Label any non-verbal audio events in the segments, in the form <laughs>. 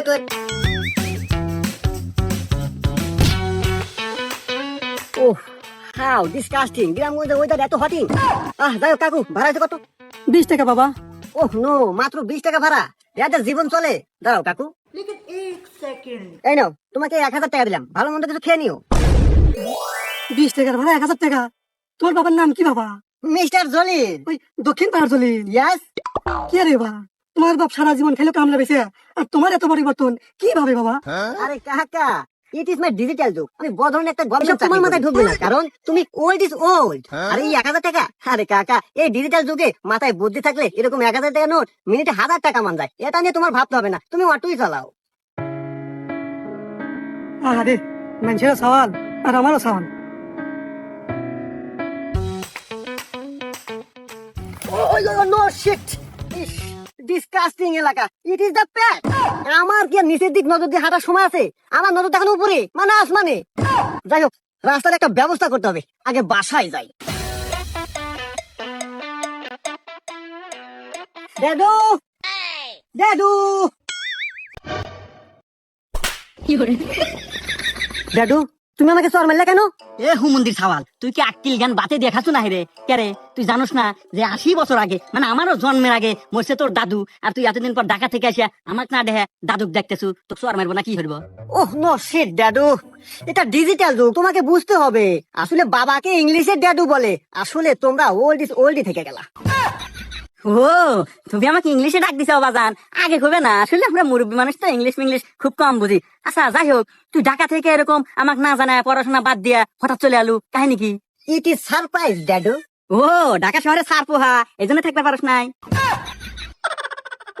Wait wait oh how disgusting গ্রামগঞ্জের weather এত hotting আহ যাই হোক কাকু ভাড়া কত? বিশ টাকা বাবা। ওহ নো মাত্র বিশ টাকা ভাড়া। এদের জীবন চলে। দাঁড়াও কাকু। এই নাও তোমাকে এক হাজার টাকা দিলাম। ভালো মন্দ কিছু খেয়ে নিও। বিশ টাকার ভাড়া এক হাজার টাকা। তোর বাবার নাম কি বাবা? মিস্টার জলিল। ওই দক্ষিণ পাড়ার চলি ইয়াস কে রে বাবা? তোমার বাপ সারা জীবন খেলে কামলা বেছে আর তোমার এত পরিবর্তন কীভাবে বাবা? আরে কাকা ইট ইজ মাই ডিজিটাল যুগ। আমি বড় ধরনের একটা গবেষণা তোমার মাথায় ঢুকবে না? কারণ তুমি ওল্ড ইজ ওল্ড আরে এই এক হাজার টাকা? আরে কাকা এই ডিজিটাল যুগে মাথায় বুদ্ধি থাকলে এরকম এক হাজার টাকা নোট মিনিটে হাজার টাকা মান যায়। এটা নিয়ে তোমার ভাবতে হবে না। তুমি অটোই চালাও। আরে মানুষের সওয়াল আর আমারও সওয়াল। নো শিট ডিসকাস্টিং এলাকা। ইট ইজ দ্য প্যাক আমার কি নিচের দিক নজর দিয়ে হাঁটার সময় আছে? আমার নজর দেখানো উপরে মানে আসমানে। যাই হোক রাস্তার একটা ব্যবস্থা করতে হবে। আগে বাসায় যাই। ড্যাডু ড্যাডু ড্যাডু তুমি আমাকে চর মারলে কেন? এ হুমন্দির সাওয়াল তুই কি বাতে না কেরে তুই জানোস না যে আশি বছর আগে মানে আমারও জন্মের আগে মরছে তোর দাদু, আর তুই এতদিন পর ঢাকা থেকে আসিয়া আমাকে না দেখে দাদুক দেখতেছু তো সোয়ার মারবো না কি হইব ওহ, নো শিট ড্যাডু এটা ডিজিটাল যুগ, তোমাকে বুঝতে হবে। আসলে বাবাকে ইংলিশে ড্যাডু বলে। আসলে তোমরা ওল্ড ইজ ওল্ডই থেকে গেলা। ও তুমি আমাকে ইংলিশে ডাক দিছো বাজান। আগে কবে না আসলে আমরা মুরব্বী মানুষ তো ইংলিশ ইংলিশ খুব কম বুঝি। আচ্ছা যাই হোক তুই ঢাকা থেকে এরকম আমাকে না জানায় পড়াশোনা বাদ দিয়া হঠাৎ চলে আলু কাহিনী কি? ইট ইজ সারপ্রাইজ ড্যাডু ও ঢাকা শহরে সার পোহা এই জন্য থাকতে পারস নাই।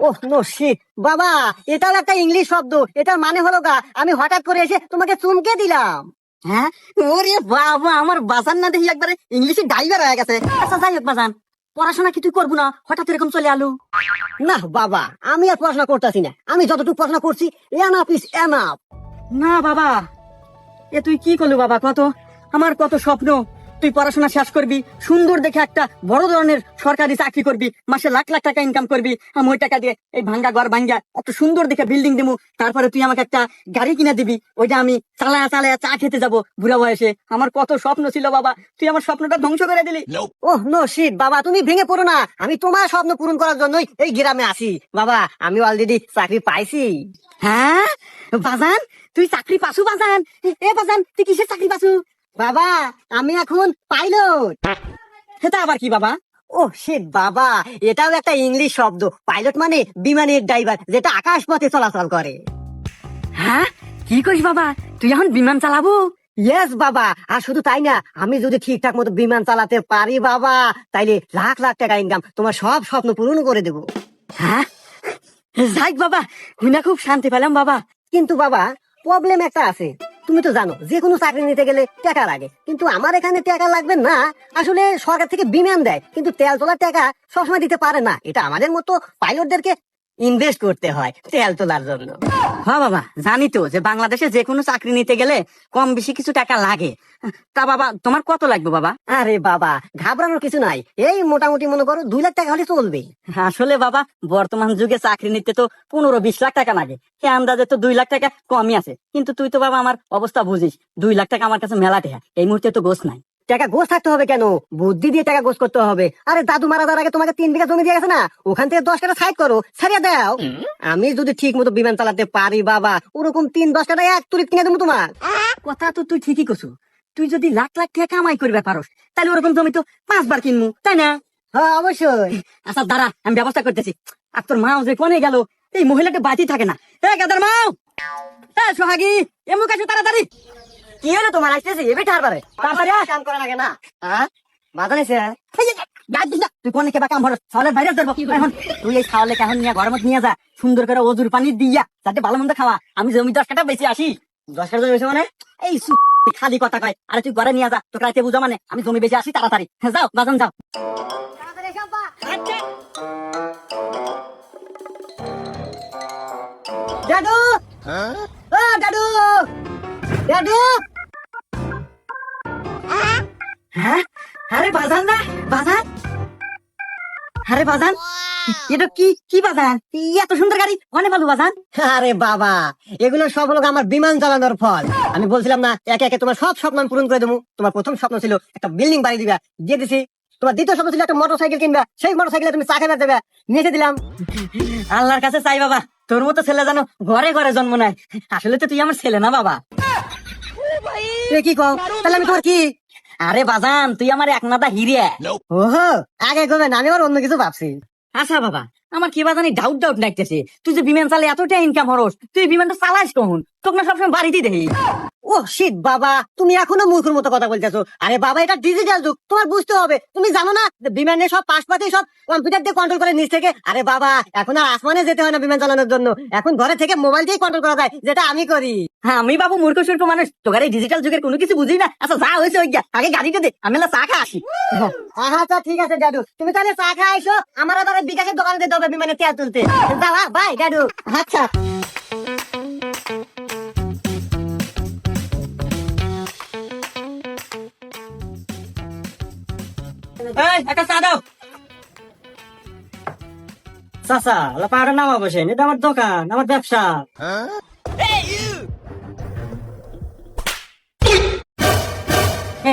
ওহ নো শিট বাবা এটাও একটা ইংলিশ শব্দ এটার মানে হলো গা আমি হঠাৎ করে এসে তোমাকে চুমকে দিলাম। হ্যাঁ? ওরে বাবা আমার বাজান না দেখি একবারে ইংলিশে ড্রাইভার হয়ে গেছে। আচ্ছা যাই হোক বাজান। পড়াশোনা কি তুই করব না? হঠাৎ এরকম চলে আলো। না বাবা আমি আর পড়াশোনা করতেছি না। আমি যতটুকু পড়াশোনা করছি এনাফ ইস এনাফ না বাবা এ তুই কি করল বাবা কত? আমার কত স্বপ্ন। তুই পড়াশোনা শেষ করবি সুন্দর দেখে একটা বড় ধরনের সরকারি চাকরি করবি মাসে লাখ লাখ টাকা ইনকাম করবি আমি ওই টাকা দিয়ে এই ভাঙ্গা ঘর ভাঙ্গা একটা সুন্দর দেখে বিল্ডিং দিবো তারপরে তুই আমাকে একটা গাড়ি কিনে দিবি ওইটা আমি চালায়া চালায়া চা খেতে যাব বুড়া বয়সে। আমার কত স্বপ্ন ছিল বাবা তুই আমার স্বপ্নটা ধ্বংস করে দিলি। ওহ নো শিট বাবা তুমি ভেঙে পড়ো না আমি তোমার স্বপ্ন পূরণ করার জন্যই এই গ্রামে আসি। বাবা আমি অলরেডি চাকরি পাইছি। হ্যাঁ? বাজান তুই চাকরি পাসু বাজান? এ বাজান তুই কিসের চাকরি পাসু? বাবা আমি এখন পাইলট। সেটা আবার কি বাবা? ও শিট বাবা এটাও একটা ইংলিশ শব্দ। পাইলট মানে বিমানের ড্রাইভার যেটা আকাশ পথে চলাচল করে। হ্যাঁ? কি করিস বাবা? তুই এখন বিমান চালাবো? ইয়েস বাবা। আর শুধু তাই না আমি যদি ঠিকঠাক মতো বিমান চালাতে পারি বাবা তাইলে লাখ লাখ টাকা ইনকাম তোমার সব স্বপ্ন পূরণ করে দেবো। হ্যাঁ? যাই বাবা হুনা খুব শান্তি পেলাম বাবা। কিন্তু বাবা প্রবলেম একটা আছে। তুমি তো জানো যে কোনো চাকরি নিতে গেলে টাকা লাগে। কিন্তু আমার এখানে টাকা লাগবে না। আসলে সরকার থেকে বিমান দেয়, কিন্তু তেল তোলার টাকা সবসময় দিতে পারে না। এটা আমাদের মতো পাইলটদেরকে ইনভেস্ট করতে হয় তেল তোলার জন্য। হ্যাঁ বাবা জানি তো যে বাংলাদেশে যে কোনো চাকরি নিতে গেলে কম বেশি কিছু টাকা লাগে। তা বাবা তোমার কত লাগবে বাবা? আরে বাবা ঘাবড়ানোর কিছু নাই। এই মোটামুটি মনে করো দুই লাখ টাকা হলে চলবে। আসলে বাবা বর্তমান যুগে চাকরি নিতে তো পনেরো বিশ লাখ টাকা লাগে। সে আন্দাজে তো দুই লাখ টাকা কমই আছে। কিন্তু তুই তো বাবা আমার অবস্থা বুঝিস। দুই লাখ টাকা আমার কাছে মেলা টেহা এই মুহূর্তে তো গোছ নাই। টাকা গোছ থাকতে হবে কেন? বুদ্ধি দিয়ে টাকা গোছ করতে হবে। আরে দাদু মারা যাওয়ার আগে তোমাকে তিন বিঘা জমি দিয়ে গেছে না? ওখান থেকে দশ টাকা সাইড করো ছাড়িয়ে দাও। আমি যদি ঠিক মতো বিমান চালাতে পারি বাবা ওরকম তিন দশ টাকা এক তুলি কিনে দেবো তোমার। কথা তো তুই ঠিকই কছু তুই যদি লাখ লাখ টাকা কামাই করবে পারস তাহলে ওরকম জমি তো পাঁচবার কিনবো তাই না? হ্যাঁ অবশ্যই। আচ্ছা দাঁড়া আমি ব্যবস্থা করতেছি। আর তোর মাও যে কোনে গেল এই মহিলাটা বাতি থাকে না। এ গাদার মাও! এ সোহাগী এমন কাছে তাড়াতাড়ি। কি হলো তোমার? আসতেছে এবে ঠারবারে তারপরে? কাম করা লাগে না। হ্যাঁ বাধা নিছে তুই কোনে কেবা কাম ভরস ছাওয়ালের বাইরে ধরবো এখন তুই এই ছাওয়ালে কেমন নিয়ে ঘরের মধ্যে নিয়ে যা। সুন্দর করে ওজুর পানি দিয়া। যাতে ভালো মন্দ খাওয়া। আমি জমি দশ কাটা বেশি আসি। দশ জমি হয়েছে মানে? এই খালি কথা কয়। আরে তুই ঘরে নিয়ে যা। তোকে রাতে বুঝা মানে? আমি জমি বেশি আসি তাড়াতাড়ি। হ্যাঁ, যাও বাজান যাও। দাদু! ও দাদু দাদু! হ্যাঁ? আরে বাজান না, বাজান। আরে বাজান, এটা কি কি বাজান? এত সুন্দর গাড়ি অনেক ভালো বাজান। আরে বাবা, এগুলো সব হলো আমার বিমান চালানোর ফল। আমি বলছিলাম না, একে একে তোমার সব স্বপ্ন পূরণ করে দেবো। তোমার প্রথম স্বপ্ন ছিল একটা বিল্ডিং বাড়ি দিবা। দিয়ে দিছি, তোমার দ্বিতীয় স্বপ্ন ছিল একটা মোটর সাইকেল কিনবা। সেই মোটর সাইকেলে তুমি চাকা দেবে। নিয়ে দিলাম। আল্লাহর কাছে চাই বাবা, তোর মতো ছেলে জানো ঘরে ঘরে জন্ম নেয়। আসলে তো তুই আমার ছেলে না বাবা। এ কি কও? তাহলে আমি তোমার কি? আরে বাজান তুই আমার এক নাদা হিরে ওহো আগে কবে না আমি আর অন্য কিছু ভাবছি। আচ্ছা বাবা আমার কি বাজানি ডাউট ডাউট লাগতেছে। তুই যে বিমান চালে এতটা ইনকাম হরস তুই বিমানটা চালাইস কখন? তোকে না সবসময় বাড়িতে দেখি। ও শীত বাবা তুমি এখনও মূর্খের মতো কথা বলতেছো। আরে বাবা এটা ডিজিটাল যুগ তোমার বুঝতে হবে। তুমি জানো না বিমানে সব পাশপাতি সব কম্পিউটার দিয়ে কন্ট্রোল করে নিচ থেকে। আরে বাবা এখন আর আসমানে যেতে হয় না বিমান চালানোর জন্য। এখন ঘরে থেকে মোবাইল দিয়ে কন্ট্রোল করা যায় যেটা আমি করি। হ্যাঁ আমি বাবু মূর্খ সূর্খ মানুষ। তোকার এই ডিজিটাল যুগের কোনো কিছু বুঝি না। আচ্ছা যা হয়েছে ওই আগে গাড়িটা দে আমি চা খা আসি। <laughs> আচ্ছা ঠিক আছে দাদু তুমি তাহলে চা খাই এসো। আমার আবার বিকাশের দোকানে যেতে হবে বিমানে তেল তুলতে। বাই দাদু আচ্ছা। একটা চা দাও। চাচা পাহাড়ের নামা বসেন এটা আমার দোকান আমার ব্যবসা।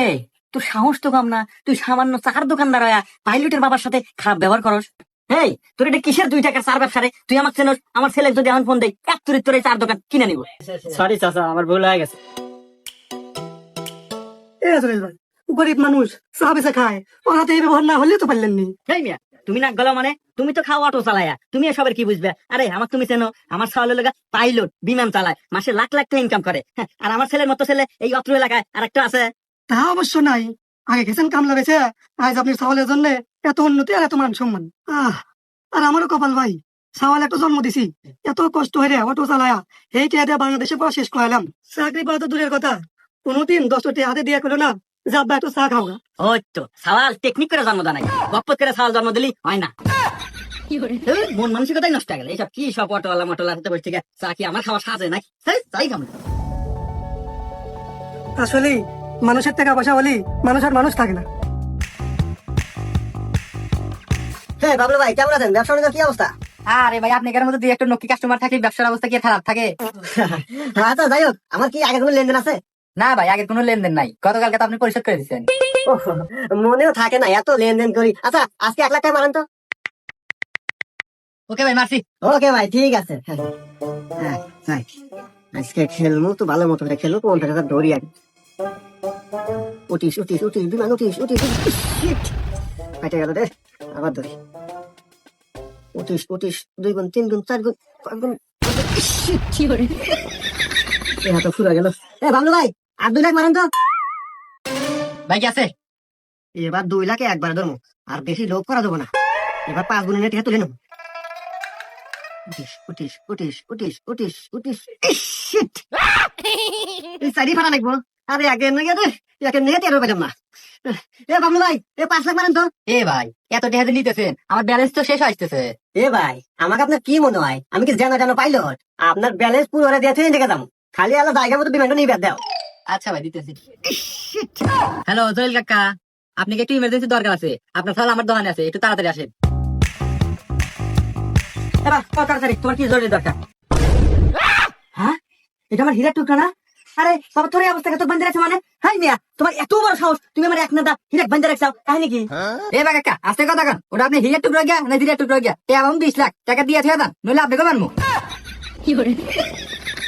এই তোর সাহস তো কম না তুই সামান্য চার দোকানদার হয়ে পাইলটের বাবার সাথে খারাপ ব্যবহার করস। এই তোর এটা কিসের দুই টাকার চার ব্যবসা রে তুই আমার চেনস আমার ছেলে যদি এখন ফোন দেয় এক তুরে তোর চার দোকান কিনে নিব। সরি চাচা আমার ভুল হয়ে গেছে। ভাই। গরিব মানুষ বেচা খায়। ওর হাতে এই ব্যবহার না হলে তো পারলেন নি। এই মিয়া তুমি না গেলো মানে? তুমি তো খাও অটো চালায়া। তুমি এসবের কি বুঝবে? আরে আমার তুমি চেনো আমার সাহলে লগা পাইলট বিমান চালায়। মাসে লাখ লাখ টাকা ইনকাম করে। হ্যাঁ, আর আমার ছেলের মতো ছেলে এই অত্র এলাকায় আর একটা আছে। তা অবশ্য নাই। আগে গেছেন কামলা বেছে আজ আপনি সাওয়ালের জন্য এত উন্নতি আর এত মান সম্মান। আহ আর আমারও কপাল ভাই সাওয়াল একটা জন্ম দিছি। এত কষ্ট হয়ে রে, অটো চালায়া এই টিয়া দিয়ে বাংলাদেশে পড়া শেষ করালাম। চাকরি পাওয়া তো দূরের কথা। কোনোদিন দশটা হাতে দিয়ে করল না একটু চা ওই তো সওয়াল টেকনিক করে জন্ম গপ্পত করে সওয়াল জন্ম দিলি হয় না মন মানসিকতাই নষ্ট হয়ে গেল এইসব কি সব মটোলা হাতে বসে থেকে চা কি আমার খাওয়া সাজে নাকি তাই খাব আসলে মানুষের টাকা পয়সা হলি মানুষ আর মানুষ থাকে না হ্যাঁ বাবলু ভাই কেমন আছেন ব্যবসা কি অবস্থা? আরে ভাই আপনি মধ্যে দুই একটা নকি কাস্টমার থাকলে ব্যবসার অবস্থা কি খারাপ থাকে? <laughs> আচ্ছা যাই হোক আমার কি আগে কোনো লেনদেন আছে? না ভাই আগের কোনো লেনদেন নাই। গতকালকে তো আপনি পরিশোধ করে দিচ্ছেন মনেও থাকে না এত লেনদেন করি। আচ্ছা আজকে এক লাখ টাকা মারেন তো। ওকে ভাই মারছি। ওকে ভাই ঠিক আছে। হ্যাঁ, হ্যাঁ। আজকে খেলব তো ভালো মতো খেলব পঞ্চাশ হাজার ধরি আগে। উঠিস উঠিস উঠিস বিমান উঠিস উঠিস! ফাইটে গেল রে আবার ধরি। উঠিস উঠিস দুই গুণ তিন গুণ চার গুণ পাঁচ গুণ। Shit! এ হাতে ফুরা গেল। এ ভাবলো ভাই! আর দুই লাখ মারেন তো। ভাই কি আছে? এবার দুই লাখে একবার ধরবো আর বেশি লোভ করা যাব না। এবার পাঁচ গুণের টিকা তুলে নেব। উঠিস উঠিস উঠিস উঠিস উঠিস উঠিস। ইস, shit! এই চারি ফাটা লাগবো। আরে আগে নিয়ে রে একে নিয়ে তেরো পেলাম না। এ বাবলু ভাই এ পাঁচ লাখ মারেন তো। এ ভাই এত টাকা নিতেছেন আমার ব্যালেন্স তো শেষ আসতেছে। এ ভাই আমাকে আপনার কি মনে হয়? আমি কি জানো জানো পাইলট আপনার ব্যালেন্স পুরো হয়ে দিয়ে থেকে যাব। খালি আলাদা জায়গা মতো বিমানটা নিয়ে বের দাও। আচ্ছা ভাই দিতেছি। হ্যালো জয়েল কাকা একটু ইমার্জেন্সি দরকার আছে। আপনার সাল আমার দোকানে আছে একটু তাড়াতাড়ি আসেন। তাড়াতাড়ি তোমার কি জরুরি দরকার? হ্যাঁ? এটা আমার হীরার টুকরা না? আরে বাবা তোর অবস্থা তো বান্ধে রাখছে মানে? হাই মিয়া তোমার এত বড় সাহস তুমি আমার এক নাদা হীরাক বান্ধে রাখছো কাহিনী কি এ বা কাকা আস্তে কথা কান ওটা আপনি হীরার টুকরা গিয়া না হীরার টুকরা গিয়া? আমার বিশ লাখ টাকা দিয়ে আছে দান নইলে আপনি কেমন মু কি করে?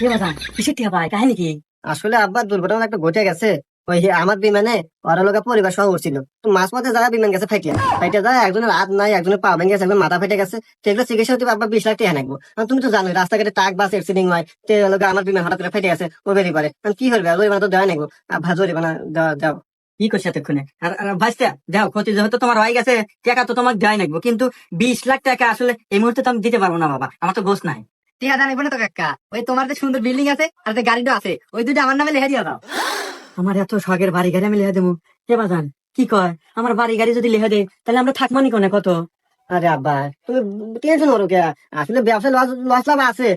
এ বাবা কিসের টিয়া ভাই কাহিনী কি আসলে আব্বা দুর্ঘটনা একটা ঘটে গেছে। ওই আমার বিমানে ওরা লোকের পরিবার সহ উঠছিল তো মাঝ পথে যারা বিমান গেছে ফাইটিয়া ফাইটে যায়, একজনের হাত নাই, একজনের পা ভেঙে গেছে একজন মাথা ফেটে গেছে। সেগুলো চিকিৎসা হতে আব্বা বিশ লাখ টাকা নাকবো তুমি তো জানোই, রাস্তাঘাটে ট্রাক, বাস অ্যাক্সিডেন্ট হয়, তে আমার বিমান হঠাৎ করে ফেটে গেছে, ও বেরিয়ে পারে কি করবে? ওই মানে তো দেওয়া নাকবো আব্বা জোরে বানা দেওয়া। দাও কি করছে এতক্ষণে? আর ভাইস্তা যাও, ক্ষতি যেহেতু তোমার হয়ে গেছে, টাকা তো তোমাকে দেয় নাকবো কিন্তু বিশ লাখ টাকা আসলে এই মুহূর্তে তো আমি দিতে পারব না, বাবা। আমার তো গোস নাই। ঠিক আছে না তো কাকা ওই তোমার যে সুন্দর বিল্ডিং আছে, আর যে গাড়িটা আছে, ওই দুটো আমার নামে লেখা দিয়ে দাও। আমার এত শখের বাড়ি গাড়ি আমি লেখা দেবো। কে বাজান কি কয়? আমার বাড়ি গাড়ি যদি লেখা দেয়, তাহলে আমরা থাকবানি কোনে? কত? আরে আব্বা, তুমি টেনশন করো কে? আসলে ব্যবসায় লস লাভ আছে।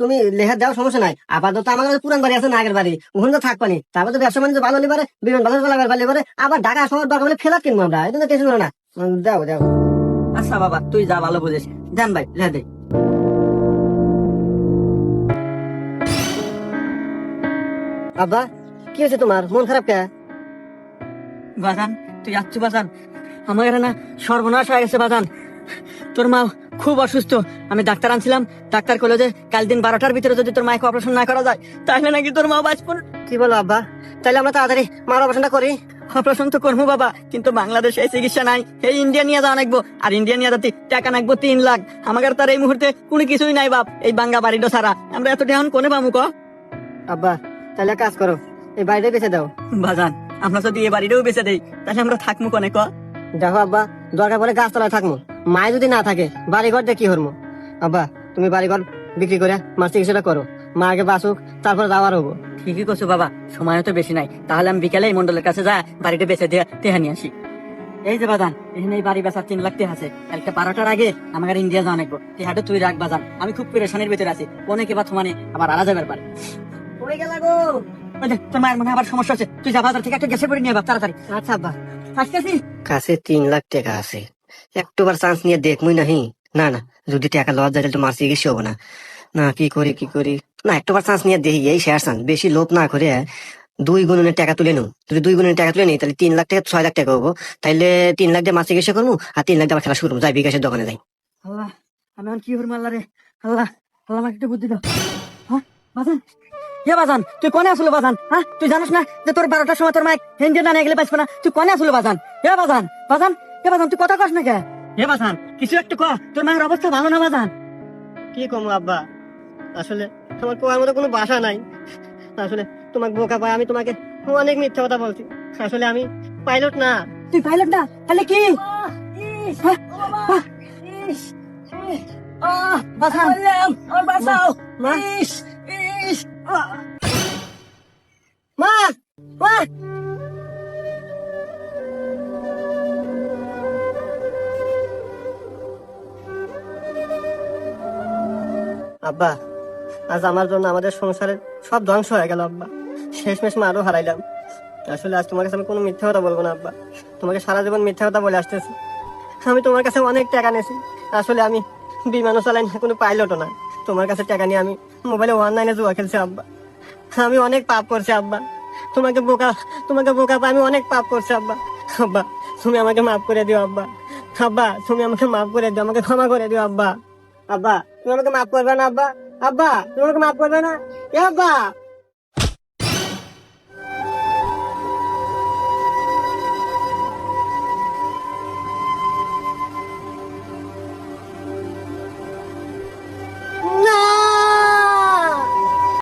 তুমি লেখা দেওয়ার সমস্যা নাই। আপাতত আমার কাছে পুরান বাড়ি আছে না আগের বাড়ি। ওখানে তো থাকবানি তারপর তো ব্যবসা বাণিজ্য ভালো হলে পারে বিমান বাজার চালাবার পারলে পারে। আবার ঢাকা শহর দরকার হলে ফেলাত কিনবো আমরা। এটা টেনশন করো না। দাও দাও। আচ্ছা বাবা, তুই যা ভালো বুঝিস জান ভাই লে দে। আব্বা কি হয়েছে তোমার? মন খারাপ কে? বাজান তুই যাচ্ছ বাজান? আমার এখানে না সর্বনাশ হয়ে গেছে বাজান। তোর মা খুব অসুস্থ। আমি ডাক্তার আনছিলাম ডাক্তার কইলো যে কাল দিন বারোটার ভিতরে যদি তোর মাকে অপারেশন না করা যায় তাহলে নাকি তোর মা বাঁচবো। কি বলো আব্বা? তাহলে আমরা তাড়াতাড়ি মার অপারেশনটা করি। অপারেশন তো করব বাবা কিন্তু বাংলাদেশে চিকিৎসা নাই। এই ইন্ডিয়া নিয়ে যাওয়া নাকবো। আর ইন্ডিয়া নিয়ে যাতে টাকা নাকবো তিন লাখ। আমাদের তার এই মুহূর্তে কোনো কিছুই নাই বাপ। এই বাঙ্গা বাড়িটা ছাড়া আমরা এত টাকা কোনে পামু ক? আব্বা তাহলে কাজ করো এই বাড়িটা বেঁচে দাও। বাজান আমরা যদি এই বাড়িটাও বেঁচে দেই তাহলে আমরা থাকব কনে ক? দেখো আব্বা দরকার পড়ে গাছতলায় থাকব মায় যদি না থাকে বাড়িঘর দিয়ে কি হরমো আব্বা তুমি বাড়িঘর বিক্রি করে মার চিকিৎসাটা করো। মা আগে বাসুক তারপরে যাওয়ার হব। ঠিকই করছ বাবা সময় তো বেশি নাই। তাহলে আমি বিকেলে এই মন্ডলের কাছে যা বাড়িটা বেঁচে দিয়ে তেহা নিয়ে আসি। এই যে বাজান এখানে এই বাড়ি বেচার তিন লাখ টাকা আছে। কালকে বারোটার আগে আমাকে ইন্ডিয়া যাওয়া নাকবো তেহাটা তুই রাখ বাজান আমি খুব পেরেশানির ভিতরে আছি। অনেকে বা মানে আবার আলা যাবার পারে গেল গো। ওই দেখ, তোর মায়ের মনে আবার সমস্যা আছে তুই যা বাজার থেকে একটা গ্যাসের পরে নিয়ে বাপ তাড়াতাড়ি। আচ্ছা আব্বা। আসতেছি? কাছে তিন লাখ টাকা আছে। একটুবার চান্স নিয়ে দেখমই নাহি। না না যদি টাকা লস যায় তাহলে তো হব না। না কি করি কি করি? না একটুবার চান্স নিয়ে দেখি এই শেয়ার চান্স বেশি লোভ না করে দুই গুণনের টাকা তুলে নু যদি দুই গুণের টাকা তুলে নিই তাহলে তিন লাখ টাকা ছয় লাখ টাকা হব। তাইলে তিন লাখ দিয়ে মাছ চিকিৎসা করব আর তিন লাখ দিয়ে আবার খেলা শুরু করব যাই বিকাশের দোকানে যাই। আল্লাহ আমি এখন কি করব আল্লাহ রে? আল্লাহ আল্লাহ আমাকে একটু বুদ্ধি দাও। হ্যাঁ বাজান হে বাজান তুই কোনে আসলো বাজান? হ্যাঁ তুই জানিস না যে তোর বারোটার সময় তোর মাইক হিন্দি না গেলে পাইছ না? তুই কোনে আসলো বাজান? হে বাজান বাজান হে বাজান তুই কথা কস না কে? হে বাজান কিছু একটু ক তোর মায়ের অবস্থা ভালো না বাজান? কি কম আব্বা? আসলে আমার কোয়ার মতো কোনো বাসা নাই। আসলে তোমাকে বোকা পায় আমি তোমাকে অনেক মিথ্যা কথা বলছি। আসলে আমি পাইলট না। তুই পাইলট না? তাহলে কি! বাজান বাঁচাও। মা! মা মা আব্বা, আজ আমার জন্য আমাদের সংসারের সব ধ্বংস হয়ে গেল, আব্বা। শেষমেশ মা আরও হারাইলাম। আসলে আজ তোমার কাছে আমি কোনো মিথ্যা কথা বলব না, আব্বা। তোমাকে সারা জীবন মিথ্যা কথা বলে আসতেছি। আমি তোমার কাছে অনেক টাকা নিয়েছি আসলে আমি বিমানও চালাই না, কোনো পাইলটও না। তোমার কাছে টাকা নিয়ে আমি মোবাইলে অনলাইনে জুয়া খেলছি, আব্বা। আমি অনেক পাপ করছি, আব্বা। তোমাকে বোকা তোমাকে বোকা পাই আমি অনেক পাপ করছি, আব্বা। আব্বা, তুমি আমাকে মাফ করে দিও, আব্বা। আব্বা, তুমি আমাকে মাফ করে দিও, আমাকে ক্ষমা করে দিও, আব্বা। আব্বা, তুমি আমাকে মাফ করবে না, আব্বা। আব্বা, তুমি আমাকে মাফ করবে না। এ, আব্বা